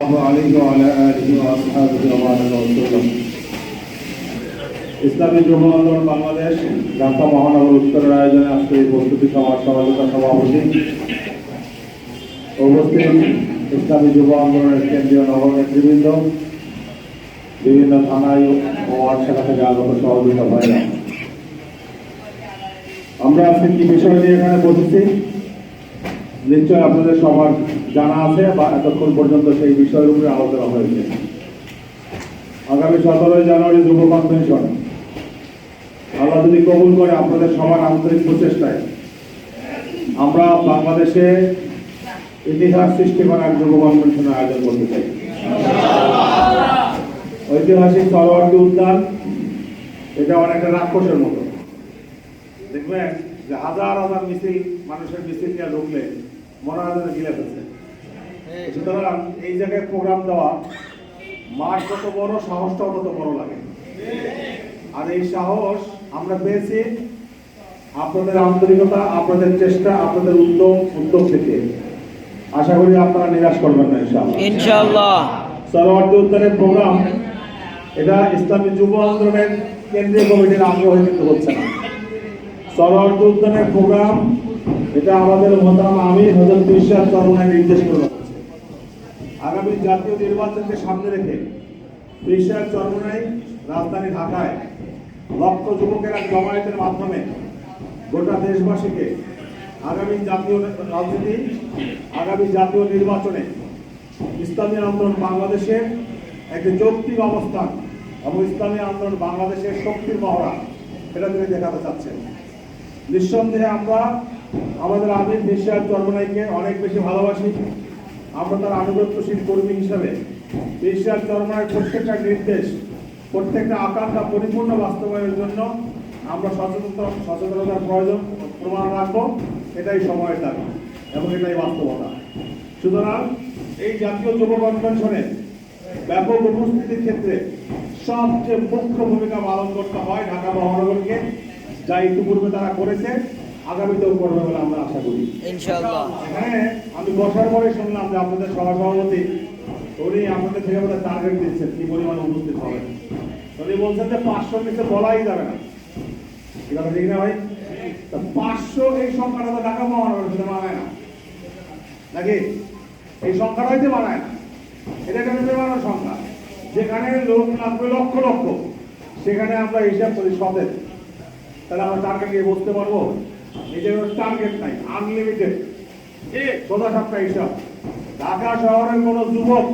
الله عليه وعلى آله وأصحابه وبارك وسلم ইসলামী যুব আন্দোলন বাংলাদেশ ঢাকা মহানগর উত্তরের আয়োজনে আজকে এই প্রস্তুতি সমাজ সমাজতা সভাপতি উপস্থিত ইসলামী যুব আন্দোলনের কেন্দ্রীয় নগর নেতৃবৃন্দ বিভিন্ন থানায় ও ওয়ার্ড শাখা থেকে আগত সহযোগিতা ভাইরা আমরা আজকে কি বিষয় নিয়ে এখানে বসেছি নিশ্চয় আপনাদের সবার জানা আছে বা এতক্ষণ পর্যন্ত সেই বিষয়ের উপরে আলোচনা হয়েছে। আগামী সতেরোই জানুয়ারি যুব কনভেনশন। আল্লাহ যদি কবুল করে আপনাদের সবার আন্তরিক প্রচেষ্টায়, আমরা বাংলাদেশে ইতিহাস সৃষ্টি করার যুব কনভেনশনের আয়োজন করতে চাই। ঐতিহাসিক সরোয়ার্দী উদ্যান, এটা অনেকটা রাক্ষসের মতো। দেখবেন যে হাজার হাজার মিছিল মানুষের মিছিল নিয়ে ঢুকলে মনে হয় গিলে ফেলছে। সুতরাং এই জায়গায় প্রোগ্রাম দেওয়া মাঠ যত বড় সাহসটাও তত বড় লাগে। আর এই সাহস আমরা পেয়েছি আপনাদের আন্তরিকতা আপনাদের চেষ্টা আপনাদের উদ্যম উদ্যোগ থেকে। আশা করি আপনারা নিরাশ করবেন না ইনশাআল্লাহ। সরোয়ার্দী উদ্যানের প্রোগ্রাম এটা ইসলামী যুব আন্দোলনের কেন্দ্রীয় কমিটির আগ্রহে কিন্তু হচ্ছে না। সরোয়ার্দী উদ্যানের প্রোগ্রাম এটা আমাদের মতাম আমি হজরত বিশ্বাস চরমায় নির্দেশ করে হচ্ছে আগামী জাতীয় নির্বাচনকে সামনে রেখে বিশ্বাস চরমায় রাজধানী ঢাকায় লক্ষ যুবকেরা জমায়েতের মাধ্যমে গোটা দেশবাসীকে আগামী জাতীয় রাজনীতি, আগামী জাতীয় নির্বাচনে ইসলামী আন্দোলন বাংলাদেশের একটি যৌক্তিক অবস্থান এবং ইসলামী আন্দোলন বাংলাদেশের শক্তির মহড়া, এটা তিনি দেখাতে চাচ্ছেন। নিঃসন্দেহে আমরা আমাদের আমির বিশ্বাস চর্মনাইকে অনেক বেশি ভালোবাসি। আমরা তার আনুগত্যশীল কর্মী হিসাবে বিশ্বাস চর্মনায়ের প্রত্যেকটা নির্দেশ প্রত্যেকটা আকাঙ্ক্ষা পরিপূর্ণ বাস্তবায়নের জন্য আমরা সচেতন সচেতনতার প্রয়োজন প্রমাণ রাখব। এটাই সময়ের দাবি এবং এটাই বাস্তবতা। সুতরাং এই জাতীয় যুব কনভেনশনে ব্যাপক উপস্থিতির ক্ষেত্রে সবচেয়ে মুখ্য ভূমিকা পালন করতে হয় ঢাকা মহানগরকে যা ইতিপূর্বে তারা করেছে। আগামীতেও করবে বলে আমরা আশা করি। ইনশাআল্লাহ। হ্যাঁ আমি বসার পরে শুনলাম যে আপনাদের সভা সভাপতি উনি আপনাদের থেকে বোধহয় টার্গেট দিচ্ছেন, কি পরিমাণে উপস্থিত হবেন। উনি বলছেন যে পাঁচশো নিচে বলাই যাবে না। কি কথা ঠিক না ভাই? পাঁচশো এই সংখ্যাটা তো ঢাকা মহানগরের সাথে মানায় না। নাকি? এই সংখ্যাটাই তো মানায় না। এটা একটা বেমানোর সংখ্যা। যেখানে লোক লাগবে লক্ষ লক্ষ, সেখানে আমরা হিসাব করি সতেজ তাহলে আমরা টার্গেট নিয়ে বসতে পারব? যে টার্গেট নাই আনলিমিটেড সোজা সাপটা হিসাব ঢাকা শহরের কোনো যুবক